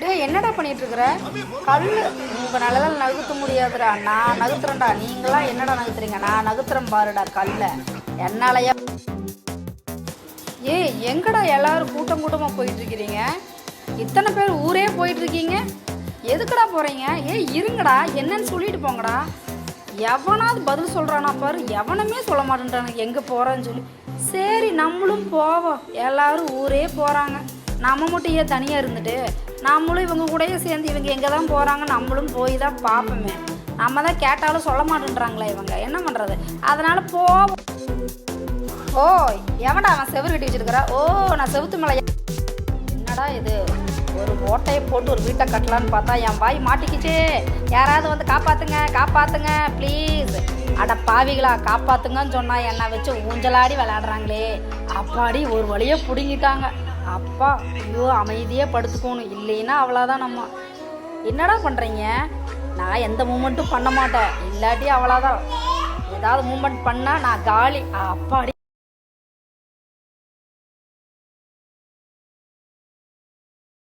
டே என்னடா பண்ணிட்டு இருக்கிற கல் உங்கள் நிலவில் நகர்த்த முடியாதுடா. நான் நகர்த்துறேன்டா. நீங்களாம் என்னடா நகர்த்துறீங்க? நான் நகர்த்துறேன் பாருடா கல்ல. என்னாலயா? ஏய் எங்கடா எல்லாரும் கூட்டம் கூட்டமாக போயிட்டு இருக்கிறீங்க இத்தனை பேர் ஊரே போயிட்டு இருக்கீங்க எதுக்குடா போறீங்க? ஏய் இருங்கடா. என்னன்னு சொல்லிட்டு போங்கடா. எவனாவது பதில் சொல்றானா பாரு. எவனுமே சொல்ல மாட்டேன்றானுங்க. எங்கே போறான்னு சொல்லி. சரி நம்மளும் போவோம். எல்லாரும் ஊரே போகிறாங்க நம்ம மட்டும் ஏன் தனியாக இருந்துட்டு நம்மளும் இவங்க கூடயே சேர்ந்து இவங்க எங்கே தான் போகிறாங்க நம்மளும் போய் தான் பார்ப்போமே. நம்ம தான் கேட்டாலும் சொல்ல மாட்டேன்றாங்களே இவங்க. என்ன பண்ணுறது அதனால் போ. ஓ எவன்டா அவன் செவுரு கட்டி வச்சிருக்கிறா? ஓ நான் செவுத்து மேலே என்னடா இது? ஒரு ஓட்டையை போட்டு ஒரு வீட்டை கட்டலான்னு பார்த்தா என் வாய் மாட்டிக்கிச்சு. யாராவது வந்து காப்பாத்துங்க காப்பாத்துங்க ப்ளீஸ் அட பாவிகளா காப்பாத்துங்கன்னு சொன்னா என்னை வச்சு ஊஞ்சலாடி விளையாடுறாங்களே. அப்பாடி ஒரு வழியாக பிடுங்கிட்டாங்க. அப்பா ஐயோ அமைதியே படுத்துக்கணும். இல்லைன்னா அவ்வளோதான் நம்ம என்னடா பண்ணுறீங்க நான் எந்த மூமெண்ட்டும் பண்ண மாட்டேன். இல்லாட்டி அவ்வளோதான் ஏதாவது மூமெண்ட் பண்ணால் நான் காலி. அப்பாடி